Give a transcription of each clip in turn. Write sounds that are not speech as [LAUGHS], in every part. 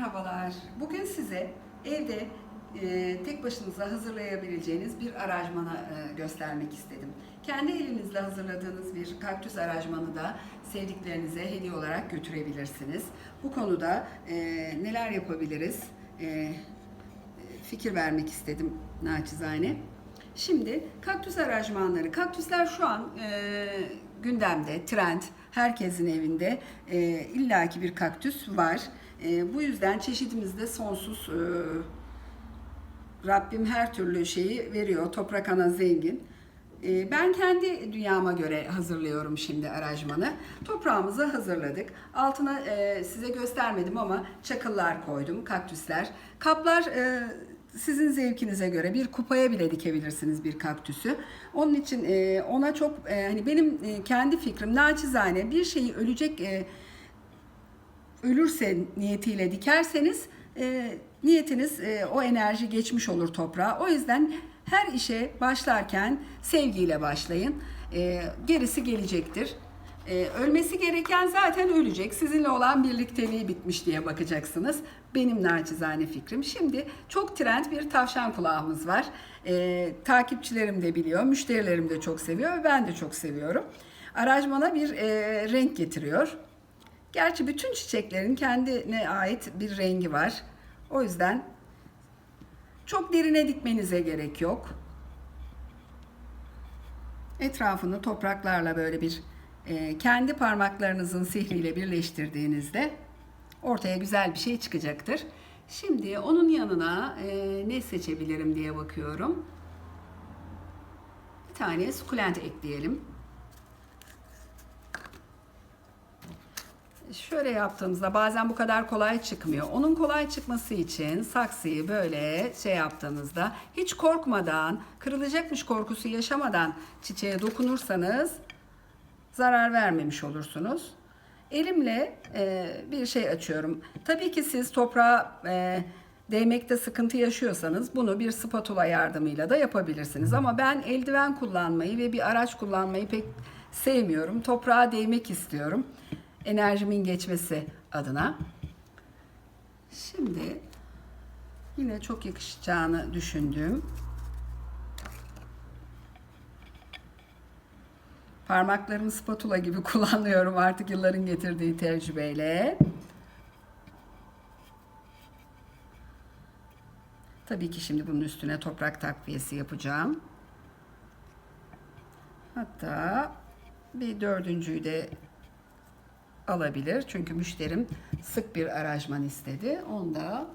Merhabalar. Bugün size evde e, tek başınıza hazırlayabileceğiniz bir aracmanı e, göstermek istedim. Kendi elinizle hazırladığınız bir kaktüs aracmanı da sevdiklerinize hediye olarak götürebilirsiniz. Bu konuda e, neler yapabiliriz? E, fikir vermek istedim naçizane. Şimdi kaktüs aranjmanları. Kaktüsler şu an e, gündemde, trend. Herkesin evinde e, illaki bir kaktüs var. E, bu yüzden çeşitimiz de sonsuz. E, Rabbim her türlü şeyi veriyor. Toprak ana zengin. E, Ben kendi dünyama göre hazırlıyorum şimdi aranjmanı. Toprağımızı hazırladık. Altına e, size göstermedim ama çakıllar koydum, kaktüsler. Kaplar e, sizin zevkinize göre bir kupaya bile dikebilirsiniz bir kaktüsü. Onun için e, ona çok e, hani benim e, kendi fikrim naçizane bir şeyi ölecek e, ölürse niyetiyle dikerseniz e, niyetiniz e, o enerji geçmiş olur toprağa. O yüzden her işe başlarken sevgiyle başlayın. E, gerisi gelecektir. E, ölmesi gereken zaten ölecek. Sizinle olan birlikteliği bitmiş diye bakacaksınız. Benim naçizane fikrim. Şimdi çok trend bir tavşan kulağımız var. E, takipçilerim de biliyor, müşterilerim de çok seviyor ve ben de çok seviyorum. Aracmana bir e, renk getiriyor. Gerçi bütün çiçeklerin kendine ait bir rengi var. O yüzden çok derine dikmenize gerek yok. Etrafını topraklarla böyle bir e, kendi parmaklarınızın sihriyle birleştirdiğinizde ortaya güzel bir şey çıkacaktır. Şimdi onun yanına e, ne seçebilirim diye bakıyorum. Bir tane sukulent ekleyelim. Şöyle yaptığımızda bazen bu kadar kolay çıkmıyor. Onun kolay çıkması için saksıyı böyle şey yaptığınızda hiç korkmadan, kırılacakmış korkusu yaşamadan çiçeğe dokunursanız zarar vermemiş olursunuz. Elimle e, bir şey açıyorum. Tabii ki siz toprağa e, değmekte sıkıntı yaşıyorsanız bunu bir spatula yardımıyla da yapabilirsiniz. Ama ben eldiven kullanmayı ve bir araç kullanmayı pek sevmiyorum. Toprağa değmek istiyorum. Enerjimin geçmesi adına. Şimdi yine çok yakışacağını düşündüğüm Parmaklarımı spatula gibi [LAUGHS] kullanıyorum artık yılların getirdiği tecrübeyle. Tabii ki şimdi bunun üstüne toprak takviyesi yapacağım. Hatta bir dördüncüyü de alabilir. Çünkü müşterim sık bir aranjman istedi. Onda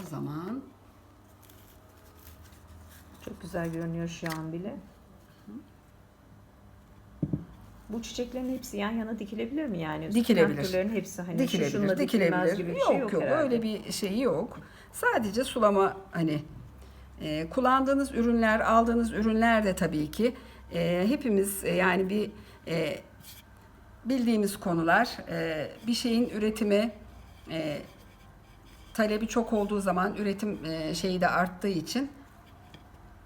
o zaman Çok güzel görünüyor şu an bile. Bu çiçeklerin hepsi yan yana dikilebilir mi yani? Dikilebilir. Türlerin hepsi hani şu dikilebilir, dikilmez dikilebilir. gibi bir yok şey yok, yok herhalde. öyle bir şeyi yok. Sadece sulama hani e, kullandığınız ürünler, aldığınız ürünler de tabii ki e, hepimiz e, yani bir e, bildiğimiz konular. E, bir şeyin üretimi e, talebi çok olduğu zaman üretim e, şeyi de arttığı için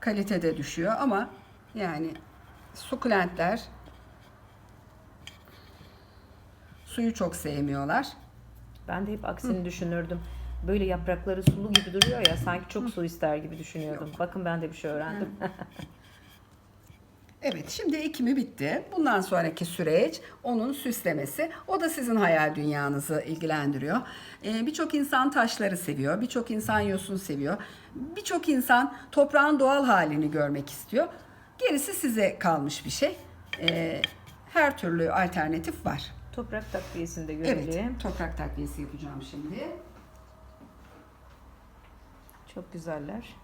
kalite de düşüyor ama yani sukulentler suyu çok sevmiyorlar. Ben de hep aksini düşünürdüm. Böyle yaprakları sulu gibi duruyor ya sanki çok su ister gibi düşünüyordum. Bakın ben de bir şey öğrendim. [LAUGHS] Evet, şimdi ekimi bitti. Bundan sonraki süreç onun süslemesi. O da sizin hayal dünyanızı ilgilendiriyor. Ee, birçok insan taşları seviyor, birçok insan yosun seviyor. Birçok insan toprağın doğal halini görmek istiyor. Gerisi size kalmış bir şey. Ee, her türlü alternatif var. Toprak takviyesini de Evet, görelim. toprak takviyesi yapacağım şimdi. Çok güzeller.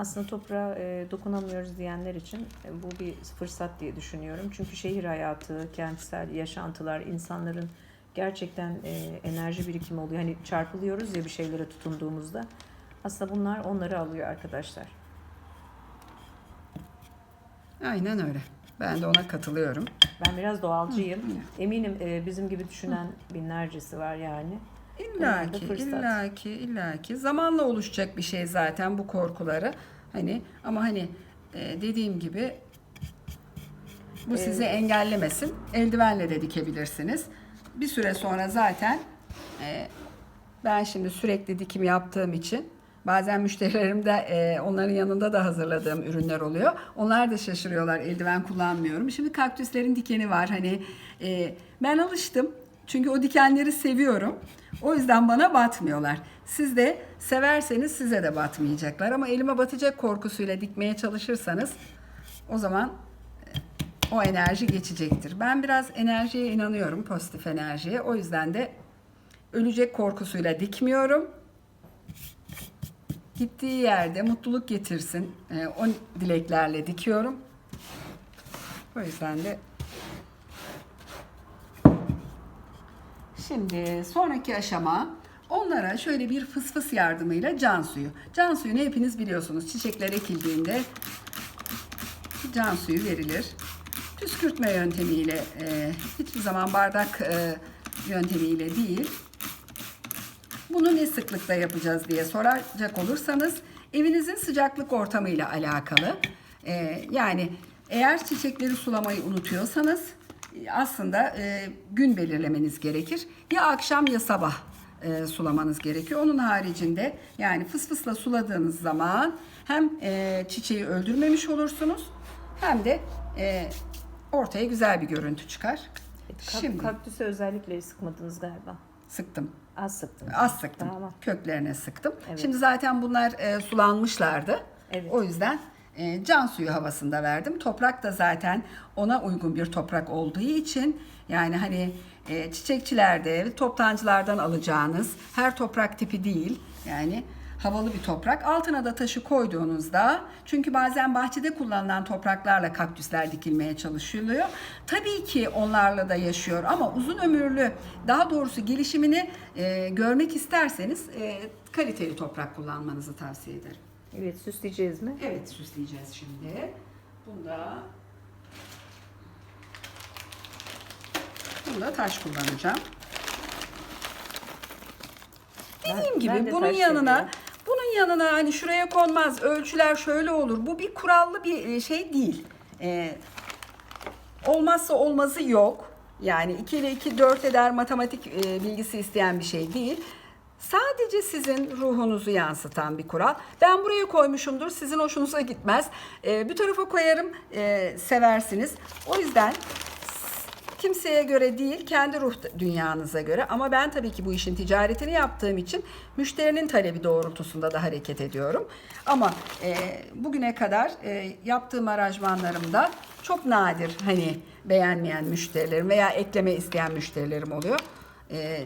Aslında toprağa e, dokunamıyoruz diyenler için e, bu bir fırsat diye düşünüyorum. Çünkü şehir hayatı, kentsel yaşantılar, insanların gerçekten e, enerji birikimi oluyor. Hani çarpılıyoruz ya bir şeylere tutunduğumuzda. Aslında bunlar onları alıyor arkadaşlar. Aynen öyle. Ben de ona katılıyorum. Ben biraz doğalcıyım. Eminim e, bizim gibi düşünen binlercesi var yani. İlla ki, illa ki, illa ki. Zamanla oluşacak bir şey zaten bu korkuları. Hani ama hani e, dediğim gibi Bu sizi engellemesin. Eldivenle de dikebilirsiniz. Bir süre sonra zaten e, ben şimdi sürekli dikim yaptığım için bazen müşterilerim de e, onların yanında da hazırladığım ürünler oluyor. Onlar da şaşırıyorlar eldiven kullanmıyorum. Şimdi kaktüslerin dikeni var. Hani e, ben alıştım. Çünkü o dikenleri seviyorum. O yüzden bana batmıyorlar. Siz de severseniz size de batmayacaklar. Ama elime batacak korkusuyla dikmeye çalışırsanız o zaman o enerji geçecektir. Ben biraz enerjiye inanıyorum, pozitif enerjiye. O yüzden de ölecek korkusuyla dikmiyorum. Gittiği yerde mutluluk getirsin. Ee, o dileklerle dikiyorum. O yüzden de Şimdi sonraki aşama onlara şöyle bir fısfıs yardımıyla can suyu. Can suyunu hepiniz biliyorsunuz. Çiçekler ekildiğinde can suyu verilir. Püskürtme yöntemiyle e, hiçbir zaman bardak e, yöntemiyle değil. Bunu ne sıklıkta yapacağız diye soracak olursanız evinizin sıcaklık ortamıyla alakalı. E, yani eğer çiçekleri sulamayı unutuyorsanız aslında e, gün belirlemeniz gerekir. Ya akşam ya sabah e, sulamanız gerekiyor. Onun haricinde yani fısfısla suladığınız zaman hem e, çiçeği öldürmemiş olursunuz hem de e, ortaya güzel bir görüntü çıkar. Kak- Şimdi Kaktüse özellikle sıkmadınız galiba. sıktım. Az sıktınız. Az sıktım. Tamam. Köklerine sıktım. Evet. Şimdi zaten bunlar e, sulanmışlardı. Evet. O yüzden e, can suyu havasında verdim. Toprak da zaten ona uygun bir toprak olduğu için yani hani e, çiçekçilerde, toptancılardan alacağınız her toprak tipi değil. Yani havalı bir toprak. Altına da taşı koyduğunuzda çünkü bazen bahçede kullanılan topraklarla kaktüsler dikilmeye çalışılıyor. Tabii ki onlarla da yaşıyor ama uzun ömürlü daha doğrusu gelişimini e, görmek isterseniz e, kaliteli toprak kullanmanızı tavsiye ederim. Evet süsleyeceğiz mi? Evet süsleyeceğiz şimdi. Bunda Bunda taş kullanacağım. Dediğim Ben- gibi ben de bunun yanına seviyorum. bunun yanına hani şuraya konmaz, ölçüler şöyle olur. Bu bir kurallı bir e, şey değil. Ee, olmazsa olmazı yok. Yani 2 ile 2 4 eder matematik e, bilgisi isteyen bir şey değil. Sadece sizin ruhunuzu yansıtan bir kural. Ben buraya koymuşumdur, sizin hoşunuza gitmez. E, bir tarafa koyarım, e, seversiniz. O yüzden kimseye göre değil, kendi ruh dünyanıza göre. Ama ben tabii ki bu işin ticaretini yaptığım için müşterinin talebi doğrultusunda da hareket ediyorum. Ama e, bugüne kadar e, yaptığım aranjmanlarımda çok nadir hani beğenmeyen müşterilerim veya ekleme isteyen müşterilerim oluyor. E,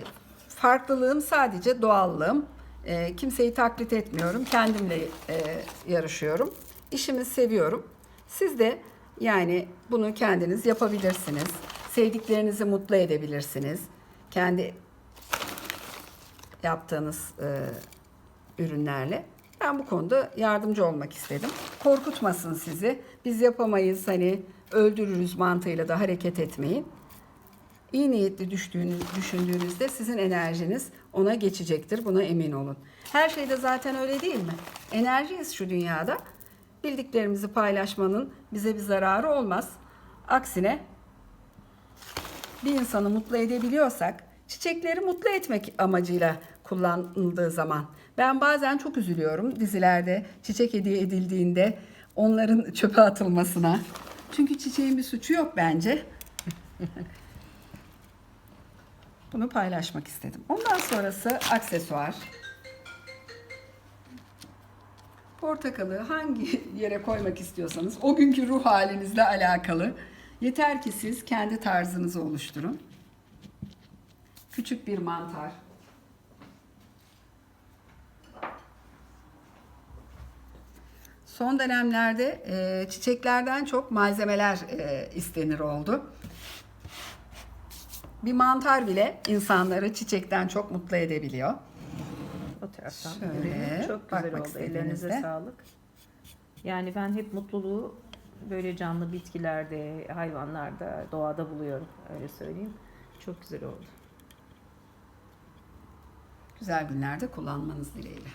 farklılığım sadece doğallığım. E, kimseyi taklit etmiyorum. Kendimle e, yarışıyorum. İşimi seviyorum. Siz de yani bunu kendiniz yapabilirsiniz. Sevdiklerinizi mutlu edebilirsiniz. Kendi yaptığınız e, ürünlerle. Ben bu konuda yardımcı olmak istedim. Korkutmasın sizi. Biz yapamayız hani öldürürüz mantığıyla da hareket etmeyin. İyi niyetli düştüğünüz, düşündüğünüzde sizin enerjiniz ona geçecektir. Buna emin olun. Her şeyde zaten öyle değil mi? Enerjiyiz şu dünyada. Bildiklerimizi paylaşmanın bize bir zararı olmaz. Aksine bir insanı mutlu edebiliyorsak, çiçekleri mutlu etmek amacıyla kullanıldığı zaman. Ben bazen çok üzülüyorum dizilerde çiçek hediye edildiğinde onların çöpe atılmasına. Çünkü çiçeğin bir suçu yok bence. [LAUGHS] Bunu paylaşmak istedim. Ondan sonrası aksesuar. Portakalı hangi yere koymak istiyorsanız o günkü ruh halinizle alakalı. Yeter ki siz kendi tarzınızı oluşturun. Küçük bir mantar. Son dönemlerde e, çiçeklerden çok malzemeler e, istenir oldu. Bir mantar bile insanları çiçekten çok mutlu edebiliyor. O taraftan. Şöyle, görelim. Çok güzel oldu. Ellerinize sağlık. Yani ben hep mutluluğu böyle canlı bitkilerde, hayvanlarda, doğada buluyorum. Öyle söyleyeyim. Çok güzel oldu. Güzel günlerde kullanmanız dileğiyle.